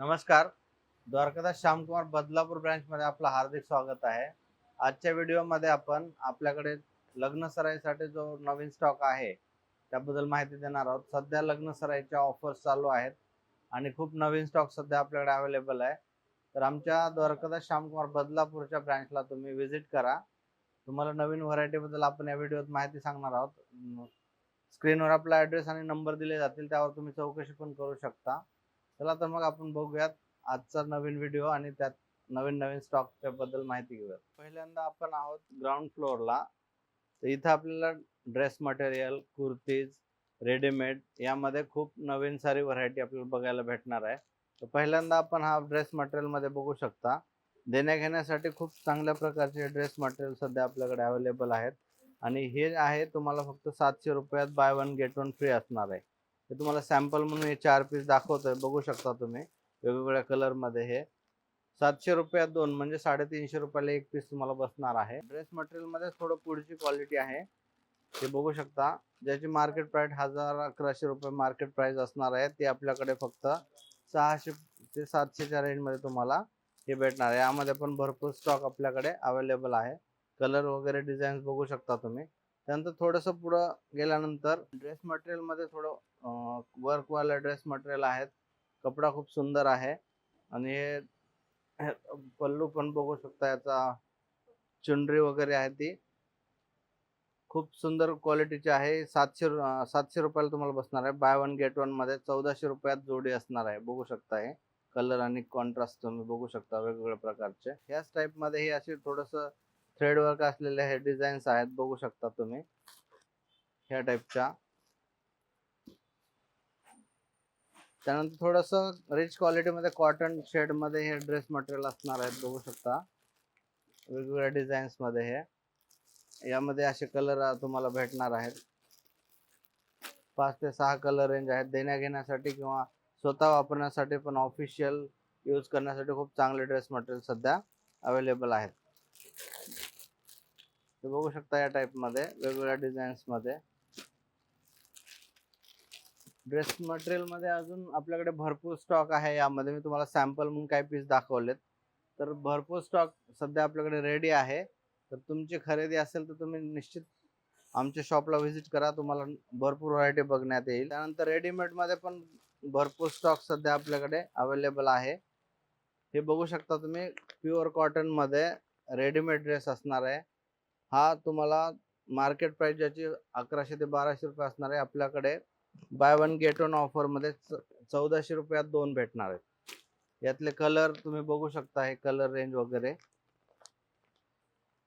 नमस्कार. द्वारकादास श्यामकुमार बदलापूर ब्रँचमध्ये आपलं हार्दिक स्वागत आहे. आजच्या व्हिडिओमध्ये आपण आपल्याकडे लग्न सराईसाठी जो नवीन स्टॉक आहे त्याबद्दल माहिती देणार आहोत. सध्या लग्न सराईच्या ऑफर्स चालू आहेत आणि खूप नवीन स्टॉक सध्या आपल्याकडे अवेलेबल आहे. तर आमच्या द्वारकादास श्यामकुमार बदलापूरच्या ब्रँचला तुम्ही व्हिजिट करा. तुम्हाला नवीन व्हरायटीबद्दल आपण या व्हिडिओत माहिती सांगणार आहोत. स्क्रीनवर आपला ॲड्रेस आणि नंबर दिले जातील त्यावर तुम्ही चौकशी पण करू शकता. चला तर मग आपण बघूयात आजचा नवीन व्हिडिओ आणि त्यात नवीन नवीन स्टॉकच्या बद्दल माहिती घेऊयात. पहिल्यांदा आपण आहोत ग्राउंड फ्लोअरला तर इथं आपल्याला ड्रेस मटेरियल कुर्तीज रेडीमेड यामध्ये खूप नवीन सारी व्हरायटी आपल्याला बघायला भेटणार आहे. तर पहिल्यांदा आपण हा ड्रेस मटेरियलमध्ये बघू शकता. देण्या घेण्यासाठी खूप चांगल्या प्रकारचे ड्रेस मटेरियल सध्या आपल्याकडे अवेलेबल आहेत. आणि हे आहे तुम्हाला फक्त सातशे रुपयात buy one get one free असणार आहे. हे तुम्हाला सॅम्पल म्हणून हे चार पीस दाखवतोय. बघू शकता तुम्ही. वेगवेगळ्या कलरमध्ये हे. सातशे रुपयात दोन म्हणजे साडेतीनशे रुपयाला एक पीस तुम्हाला बसणार आहे. ड्रेस मटेरियलमध्ये थोडं पुढची क्वालिटी आहे. ते बघू शकता. ज्याची मार्केट प्राईस हजार अकराशे रुपये मार्केट प्राईस असणार आहे ते आपल्याकडे फक्त सहाशे ते सातशेच्या रेंजमध्ये तुम्हाला हे भेटणार आहे. यामध्ये पण भरपूर स्टॉक आपल्याकडे अवेलेबल आहे. कलर वगैरे डिझाईन्स बघू शकता तुम्ही. त्यानंतर थोडंसं पुढं गेल्यानंतर ड्रेस मटेरियलमध्ये थोडं वर्कवाले ड्रेस मटेरियल आहेत. कपडा खूप सुंदर आहे. आणि हे पल्लू पण बघू शकता याचा. चुनरी वगैरे आहे ती. खूप सुंदर क्वालिटीची आहे. सातशे रु- सातशे रुपयाला तुम्हाला बसणार आहे. बाय वन गेट वनमध्ये चौदाशे रुपयात जोडी असणार आहे. बघू शकता हे. कलर आणि कॉन्ट्रास्ट तुम्ही बघू शकता वेगवेगळ्या प्रकारचे. ह्याच टाईपमध्ये हे असे थोडस थ्रेड वर्क असलेले हे डिझाईन्स आहेत बघू शकता तुम्ही. ह्या टाईपच्या त्यानंतर थोडस रिच क्वालिटीमध्ये कॉटन शेडमध्ये हे ड्रेस मटेरियल असणार आहेत बघू शकता. वेगवेगळ्या डिझाईन्समध्ये हे. यामध्ये असे कलर तुम्हाला भेटणार आहेत. पाच ते सहा कलर रेंज आहेत. देण्या घेण्यासाठी किंवा स्वतः वापरण्यासाठी पण ऑफिशियल यूज करण्यासाठी खूप चांगले ड्रेस मटेरियल सध्या अवेलेबल आहेत. ते बघू शकता या टाईपमध्ये वेगवेगळ्या डिझाईन्समध्ये. ड्रेस मटेरियलमध्ये अजून आपल्याकडे भरपूर स्टॉक आहे यामध्ये. मी तुम्हाला सॅम्पल म्हणून काही पीस दाखवलेत. तर भरपूर स्टॉक सध्या आपल्याकडे रेडी आहे. तर तुमची खरेदी असेल तर तुम्ही निश्चित आमच्या शॉपला व्हिजिट करा. तुम्हाला भरपूर व्हरायटी बघण्यात येईल. त्यानंतर रेडीमेडमध्ये पण भरपूर स्टॉक सध्या आपल्याकडे अवेलेबल आहे. हे बघू शकता तुम्ही प्युअर कॉटनमध्ये रेडीमेड ड्रेस असणार आहे. हा तुम्हाला मार्केट प्राईस ज्याची अकराशे ते बाराशे रुपये असणार आहे. आपल्याकडे बाय वन गेट वन ऑफरमध्ये च- चौदाशे रुपयात दोन भेटणार आहेत. यातले कलर तुम्ही बघू शकता हे कलर रेंज वगैरे.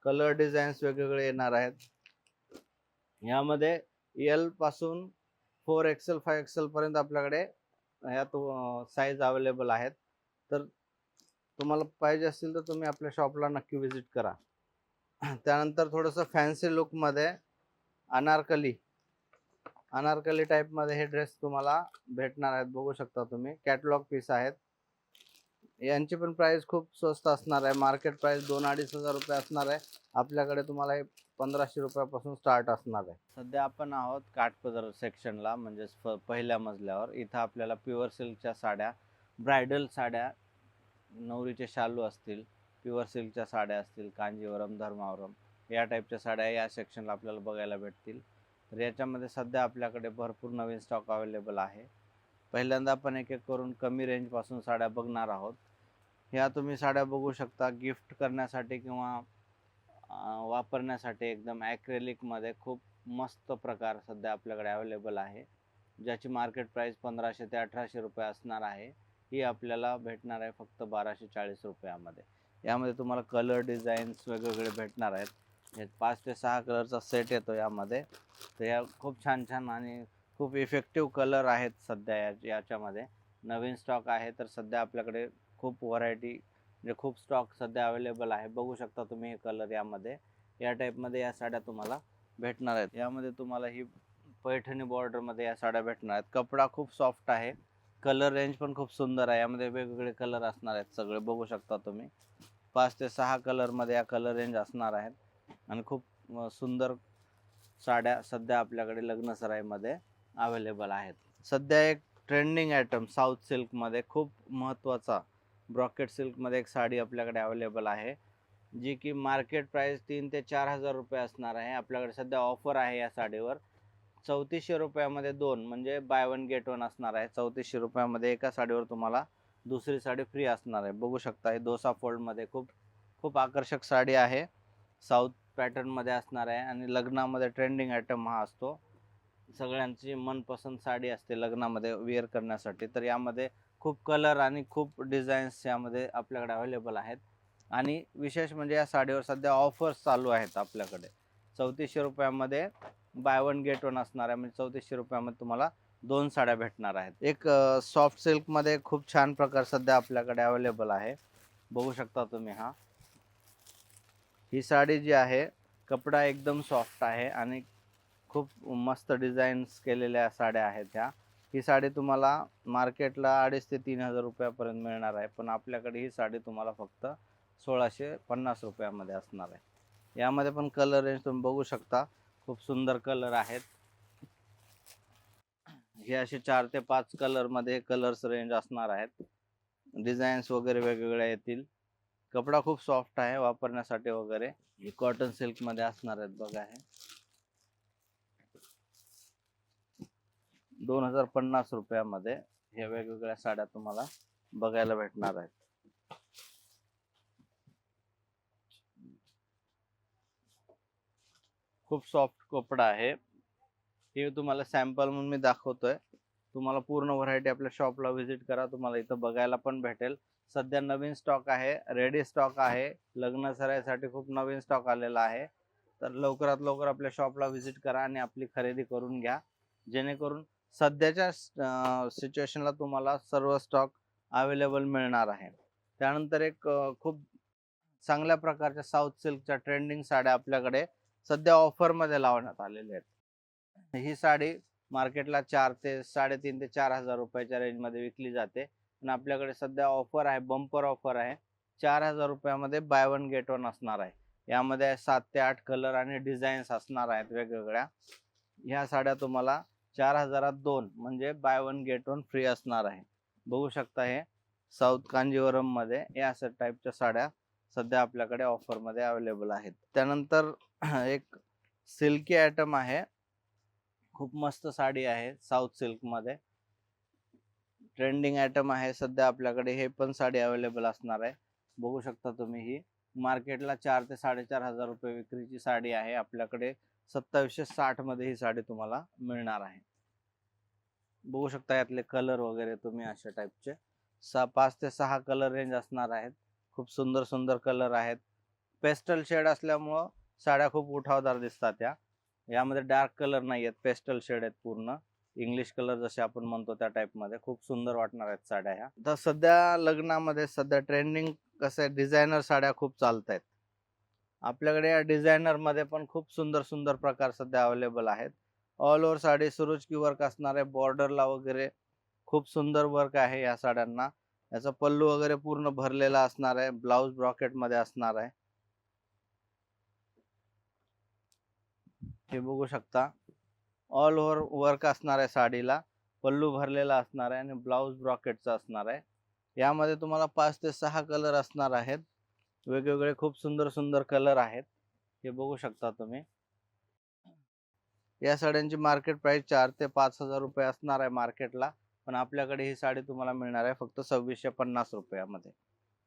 कलर डिझाईन्स वेगवेगळे येणार आहेत. यामध्ये एलपासून फोर एक्सेल फाय एक्सेल पर्यंत आपल्याकडे यात साईज अवेलेबल आहेत. तर तुम्हाला पाहिजे असतील तर तुम्ही आपल्या शॉपला नक्की व्हिजिट करा. त्यानंतर थोडंसं फॅन्सी लुकमध्ये अनारकली. अनारकली टाईपमध्ये हे ड्रेस तुम्हाला भेटणार आहेत बघू शकता तुम्ही. कॅटलॉग पीस आहेत. यांची पण प्राईस खूप स्वस्त असणार आहे. मार्केट प्राईस दोन अडीच हजार रुपये असणार आहे. आपल्याकडे तुम्हाला हे पंधराशे रुपयापासून स्टार्ट असणार आहे. सध्या आपण आहोत काठपदर सेक्शनला म्हणजेच फ- पहिल्या मजल्यावर. इथं आपल्याला प्युअर सिल्कच्या साड्या ब्रायडल साड्या नवरीचे शालू असतील प्युअर सिल्कच्या साड्या असतील कांजीवरम धर्मावरम या टाईपच्या साड्या या सेक्शनला आपल्याला बघायला भेटतील. तर याच्यामध्ये सध्या आपल्याकडे भरपूर नवीन स्टॉक अवेलेबल आहे. पहिल्यांदा आपण एक एक करून कमी रेंजपासून साड्या बघणार आहोत. ह्या तुम्ही साड्या बघू शकता गिफ्ट करण्यासाठी किंवा वापरण्यासाठी एकदम ॲक्रेलिकमध्ये खूप मस्त प्रकार सध्या आपल्याकडे अवेलेबल आहे. ज्याची मार्केट प्राईस पंधराशे ते अठराशे रुपये असणार आहे. ही आपल्याला भेटणार आहे फक्त बाराशे चाळीस रुपयामध्ये. यामध्ये तुम्हाला कलर डिझाईन्स वेगवेगळे भेटणार आहेत. हे पाच ते सहा कलरचा सेट येतो यामध्ये. तर या खूप छान छान आणि खूप इफेक्टिव्ह कलर आहेत सध्या या याच्यामध्ये. नवीन स्टॉक आहे तर सध्या आपल्याकडे खूप व्हरायटी म्हणजे खूप स्टॉक सध्या अवेलेबल आहे. बघू शकता तुम्ही हे कलर यामध्ये. या टाईपमध्ये या साड्या तुम्हाला भेटणार आहेत. यामध्ये तुम्हाला ही पैठणी बॉर्डरमध्ये या साड्या भेटणार आहेत. कपडा खूप सॉफ्ट आहे. कलर रेंज पण खूप सुंदर आहे. यामध्ये वेगवेगळे कलर असणार आहेत. सगळे बघू शकता तुम्ही. पाच ते सहा कलरमध्ये या कलर रेंज असणार आहेत. आणि खूप सुंदर साड्या सध्या आपल्याकडे लग्नसराईमध्ये अवेलेबल आहेत. सध्या एक ट्रेंडिंग आयटम साऊथ सिल्कमध्ये खूप महत्त्वाचा ब्रॉकेट सिल्कमध्ये एक साडी आपल्याकडे अवेलेबल आहे. जी की मार्केट प्राईस तीन ते चार हजार रुपये असणार आहे. आपल्याकडे सध्या ऑफर आहे या साडीवर. चौतीसशे रुपयामध्ये दोन म्हणजे बाय वन गेट वन असणार आहे. चौतीसशे रुपयामध्ये एका साडीवर तुम्हाला दुसरी साडी फ्री असणार आहे. बघू शकता हे दोसा फोल्डमध्ये खूप खूप आकर्षक साडी आहे. साऊथ पॅटर्नमध्ये असणार आहे आणि लग्नामध्ये ट्रेंडिंग आयटम हा असतो. सगळ्यांची मनपसंत साडी असते लग्नामध्ये वेअर करण्यासाठी. तर यामध्ये खूप कलर आणि खूप डिझाईन्स यामध्ये आपल्याकडे अवेलेबल आहेत. आणि विशेष म्हणजे या साडीवर सध्या ऑफर्स चालू आहेत आपल्याकडे. चौतीसशे रुपयामध्ये बाय वन गेट वन असणार आहे म्हणजे चौतीसशे रुपयामध्ये तुम्हाला दोन साड्या भेटणार आहेत. एक सॉफ्ट सिल्कमध्ये खूप छान प्रकार सध्या आपल्याकडे अवेलेबल आहे. बघू शकता तुम्ही हा. ही साडी जी आहे कपडा एकदम सॉफ्ट आहे आणि खूप मस्त डिझाईन्स केलेल्या साड्या आहेत ह्या. ही साडी तुम्हाला मार्केटला अडीच ते तीन हजार रुपयापर्यंत मिळणार आहे पण आपल्याकडे ही साडी तुम्हाला फक्त सोळाशे पन्नास रुपयामध्ये असणार आहे. यामध्ये पण कलर रेंज तुम्ही बघू शकता. खूप सुंदर कलर आहेत. हे असे चार ते पाच कलरमध्ये कलर्स रेंज असणार आहेत. डिझाईन्स वगैरे वेगवेगळ्या येतील. कपडा खूप सॉफ्ट आहे वापरण्यासाठी वगैरे. हे कॉटन सिल्कमध्ये असणार आहेत बघा हे. दोन हजार पन्नास रुपयामध्ये ह्या वेगवेगळ्या साड्या तुम्हाला बघायला भेटणार आहेत. खूप सॉफ्ट कपडा आहे. हे तुम्हाला सॅम्पल म्हणून मी दाखवतोय. तुम्हाला पूर्ण व्हरायटी आपल्या शॉपला व्हिजिट करा. तुम्हाला इथं बघायला पण भेटेल. सध्या नवीन स्टॉक आहे. रेडी स्टॉक आहे. लग्न सरायसाठी खूप नवीन स्टॉक आलेला आहे. तर लवकरात लवकर आपल्या शॉपला व्हिजिट करा आणि आपली खरेदी करून घ्या. जेणेकरून सध्याच्या सिच्युएशनला तुम्हाला सर्व स्टॉक अवेलेबल मिळणार आहे. त्यानंतर एक खूप चांगल्या प्रकारच्या साऊथ सिल्कच्या ट्रेंडिंग साड्या आपल्याकडे. सध्या ऑफरमध्ये लावण्यात आलेले आहेत. ही साडी मार्केटला चार ते साडेतीन ते चार हजार रुपयाच्या रेंजमध्ये विकली जाते. पण आपल्याकडे सध्या ऑफर आहे बंपर ऑफर आहे. चार हजार रुपयामध्ये बाय वन गेट वन असणार आहे. यामध्ये सात ते आठ कलर आणि डिझाईन्स असणार आहेत वेगवेगळ्या. ह्या साड्या तुम्हाला चार हजारात दोन म्हणजे buy one get one free असणार आहे. बघू शकता हे साऊथ कांजीवरममध्ये या असं टाईपच्या साड्या सध्या आपल्याकडे ऑफरमध्ये अवेलेबल आहेत. त्यानंतर एक सिल्की आयटम आहे. खूप मस्त साडी आहे साऊथ सिल्कमध्ये. ट्रेंडिंग आयटम आहे सध्या आपल्याकडे हे पण साडी अवेलेबल असणार आहे. बघू शकता तुम्ही ही. मार्केटला चार ते साडेचार हजार रुपये विक्रीची साडी आहे. आपल्याकडे सत्तावीसशे साठमध्ये ही साडी तुम्हाला मिळणार आहे. बघू शकता यातले कलर वगैरे तुम्ही अशा टाईपचे. सहा पाच ते सहा कलर रेंज असणार आहेत. खूप सुंदर सुंदर कलर आहेत. पेस्टल शेड असल्यामुळं साड्या खूप उठावदार दिसतात या. यामध्ये डार्क कलर नाही आहेत पेस्टल शेड आहेत पूर्ण. इंग्लिश कलर जसे आपण म्हणतो त्या टाईपमध्ये खूप सुंदर वाटणार आहेत साड्या ह्या. तर सध्या लग्नामध्ये सध्या ट्रेंडिंग कसं आहे डिझायनर साड्या खूप चालत आहेत आपल्याकडे या डिझायनरमध्ये पण खूप सुंदर सुंदर प्रकार सध्या अवेलेबल आहेत. ऑल ओव्हर साडी सुरुजकी वर्क असणार आहे. बॉर्डरला वगैरे खूप सुंदर वर्क आहे या साड्यांना. याचा पल्लू वगैरे पूर्ण भरलेला असणार आहे. ब्लाऊज ब्रॉकेटमध्ये असणार आहे. हे बघू शकता. ऑल ओव्हर वर्क असणार आहे साडीला पल्लू भरलेला असणार आहे आणि ब्लाऊज ब्रॉकेटचा असणार आहे. यामध्ये तुम्हाला पाच ते सहा कलर असणार आहेत. वेगवेगळे खूप सुंदर सुंदर कलर आहेत. हे बघू शकता तुम्ही. या साड्यांची मार्केट प्राइस चार ते पाच हजार रुपये असणार आहे मार्केटला पण आपल्याकडे ही साडी तुम्हाला मिळणार आहे फक्त सव्वीसशे पन्नास रुपयामध्ये.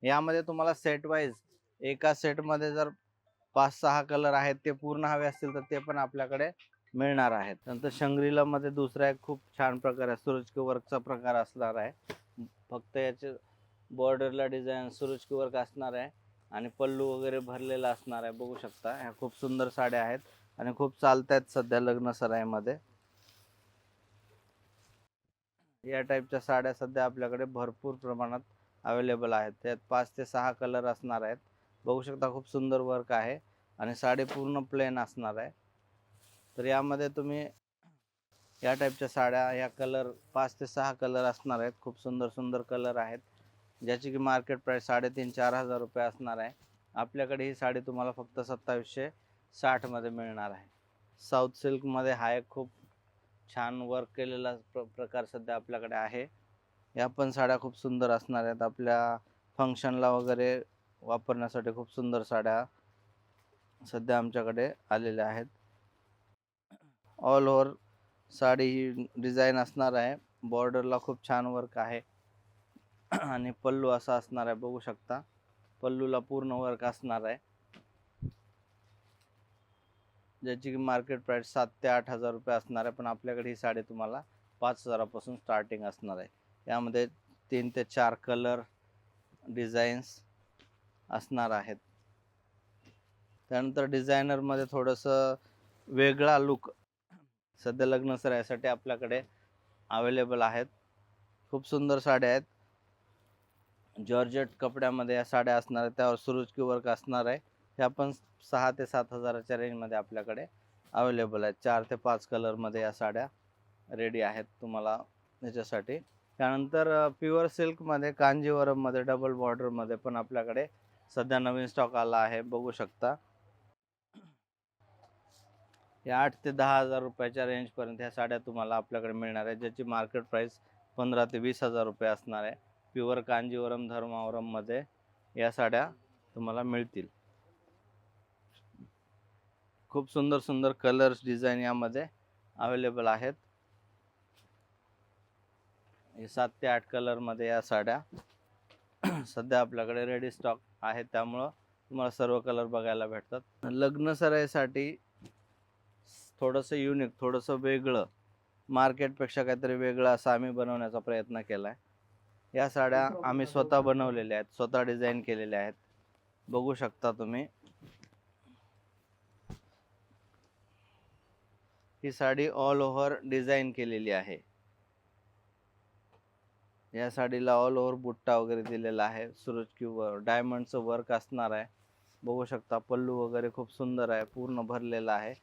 यामध्ये तुम्हाला सेट वाईज एका सेटमध्ये जर पाच सहा कलर आहेत ते पूर्ण हवे असतील तर ते पण आपल्याकडे मिळणार आहेत. नंतर शंग्रीला मध्ये दुसरा एक खूप छान प्रकार आहे सुरुचकी वर्कचा प्रकार असणार आहे. फक्त याचे बॉर्डरला डिझाईन सुरुचकी वर्क असणार आहे आणि पल्लू वगैरे भरलेला असणार आहे बघू शकता. ह्या खूप सुंदर साड्या आहेत आणि खूप चालत आहेत सध्या लग्न सराईमध्ये. या टाईपच्या साड्या सध्या आपल्याकडे भरपूर प्रमाणात अवेलेबल आहेत. त्यात पाच ते सहा कलर असणार आहेत. बघू शकता खूप सुंदर वर्क आहे आणि साडी पूर्ण प्लेन असणार आहे. तर यामध्ये तुम्ही या टाईपच्या साड्या या कलर पाच ते सहा कलर असणार आहेत. खूप सुंदर सुंदर कलर आहेत. ज्याची की मार्केट प्राईस साडेतीन चार हजार रुपये असणार आहे. आपल्याकडे ही साडी तुम्हाला फक्त सत्तावीसशे साठमध्ये मिळणार आहे. साऊथ सिल्कमध्ये हा एक खूप छान वर्क केलेला प्र प्रकार सध्या आपल्याकडे आहे. या पण साड्या खूप सुंदर असणार आहेत. आपल्या फंक्शनला वगैरे वापरण्यासाठी खूप सुंदर साड्या सध्या आमच्याकडे आलेल्या आहेत. ऑल ओव्हर साडी ही डिझाईन असणार आहे. बॉर्डरला खूप छान वर्क आहे. आणि पल्लू असा असणार आहे बघू शकता. पल्लूला पूर्ण वर्क असणार आहे. ज्याची की मार्केट प्राईस सात ते आठ हजार रुपये असणार आहे पण आपल्याकडे ही साडी तुम्हाला पाच हजारापासून स्टार्टिंग असणार आहे. यामध्ये तीन ते चार कलर डिझाईन्स असणार आहेत. त्यानंतर डिझायनरमध्ये थोडंसं वेगळा लुक सध्या लग्न सरायसाठी आपल्याकडे अवेलेबल आहेत. खूप सुंदर साड्या आहेत. जॉर्जेट कपड्यामध्ये या साड्या असणार आहेत. त्यावर सुरुजकी वर्क असणार आहे. ह्या पण सहा ते सात हजाराच्या रेंजमध्ये आपल्याकडे अवेलेबल आहेत. चार ते पाच कलरमध्ये या साड्या रेडी आहेत तुम्हाला याच्यासाठी त्यानंतर प्युअर सिल्कमध्ये कांजीवरममध्ये डबल बॉर्डरमध्ये पण आपल्याकडे सध्या नवीन स्टॉक आला आहे बघू शकता. या आठ ते दहा हजार रुपयाच्या रेंजपर्यंत ह्या साड्या तुम्हाला आपल्याकडे मिळणार आहे ज्याची मार्केट प्राईस पंधरा ते वीस हजार रुपये असणार आहे. प्युअर कांजीवरम धर्मावरममध्ये या साड्या तुम्हाला मिळतील. खूप सुंदर सुंदर कलर्स डिझाईन यामध्ये अवेलेबल आहेत. सात ते आठ कलरमध्ये या साड्या सध्या आपल्याकडे रेडी स्टॉक आहे त्यामुळं तुम्हाला सर्व कलर बघायला भेटतात. लग्न सराईसाठी थोडंसं युनिक थोडंसं वेगळं मार्केटपेक्षा काहीतरी वेगळं असं आम्ही बनवण्याचा प्रयत्न केला आहे या साड्या आम्ही स्वतः बनवलेल्या आहेत स्वतः डिझाईन केलेल्या आहेत. बघू शकता तुम्ही. ही साडी ऑल ओव्हर डिझाईन केलेली आहे. या साडीला ऑल ओव्हर बुट्टा वगैरे दिलेला आहे. सुरुचकी वर डायमंडचं वर्क असणार आहे. बघू शकता पल्लू वगैरे खूप सुंदर आहे पूर्ण भरलेला आहे.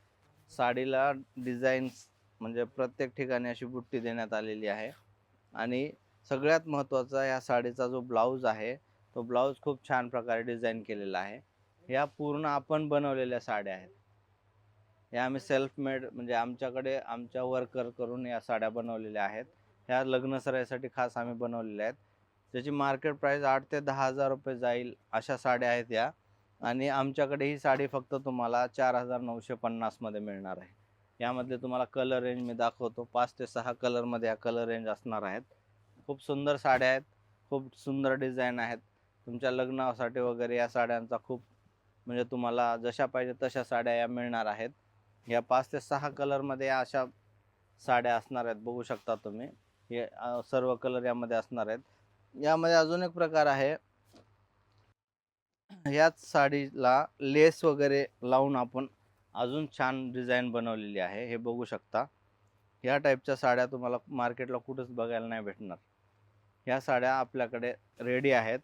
साडीला डिझाईन्स म्हणजे प्रत्येक ठिकाणी अशी बुट्टी देण्यात आलेली आहे. आणि सगळ्यात महत्त्वाचा या साडीचा जो ब्लाऊज आहे तो ब्लाऊज खूप छान प्रकारे डिझाईन केलेला आहे. या पूर्ण आपण बनवलेल्या साड्या आहेत. या आम्ही सेल्फ मेड म्हणजे आमच्याकडे आमच्या वर्कर करून या साड्या बनवलेल्या आहेत. ह्या लग्नसरायसाठी खास आम्ही बनवलेल्या आहेत. त्याची मार्केट प्राईस आठ ते दहा हजार रुपये जाईल अशा साड्या आहेत या. आणि आमच्याकडे ही साडी फक्त तुम्हाला चार हजार नऊशे पन्नासमध्ये मिळणार आहे. यामधले तुम्हाला कलर रेंज मी दाखवतो. पाच ते सहा कलरमध्ये या कलर रेंज असणार आहेत. खूप सुंदर साड्या आहेत. खूप सुंदर डिझाईन आहेत. तुमच्या लग्नासाठी वगैरे या साड्यांचा खूप म्हणजे तुम्हाला जशा पाहिजे तशा साड्या या मिळणार आहेत. या पाच ते सहा कलरमध्ये या अशा साड्या असणार आहेत. बघू शकता तुम्ही. हे सर्व कलर यामध्ये असणार आहेत. यामध्ये अजून एक प्रकार आहे. याच साडीला लेस वगैरे लावून आपण अजून छान डिझाईन बनवलेली आहे. हे बघू शकता. या टाईपच्या साड्या तुम्हाला मार्केटला कुठंच बघायला नाही भेटणार. ह्या साड्या आपल्याकडे रेडी आहेत.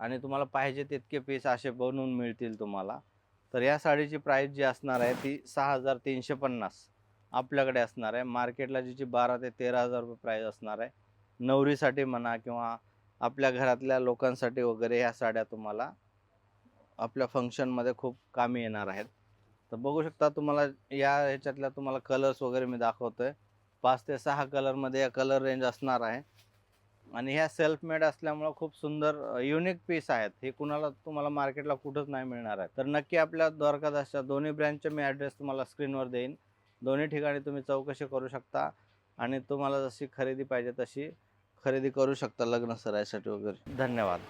आणि तुम्हाला पाहिजे तितके पीस असे बनवून मिळतील तुम्हाला. तर या साडीची प्राईस जी असणार आहे ती सहा हजार तीनशे पन्नास. आपल्याकडे असणार आहे. मार्केटला जिची बारा ते तेरा हजार रुपये प्राईज असणार आहे. नवरीसाठी म्हणा किंवा आपल्या घरातल्या लोकांसाठी वगैरे ह्या साड्या तुम्हाला आपल्या फंक्शनमध्ये खूप कामी येणार आहेत. तर बघू शकता तुम्हाला या ह्याच्यातल्या तुम्हाला कलर्स वगैरे मी दाखवतो आहे पाच ते सहा कलरमध्ये या कलर रेंज असणार आहे. आणि ह्या सेल्फ मेड असल्यामुळं खूप सुंदर युनिक पीस आहेत. हे कुणाला तुम्हाला मार्केटला कुठंच नाही मिळणार आहे. तर नक्की आपल्या द्वारकादासच्या दोन्ही ब्रँचचे मी ॲड्रेस तुम्हाला स्क्रीनवर देईन. दोन्ही ठिकाणी तुम्ही चौकशी करू शकता आणि तुम्हाला जशी खरेदी पाहिजे तशी खरेदी करू शकता लग्न सरायसाठी वगैरे. धन्यवाद.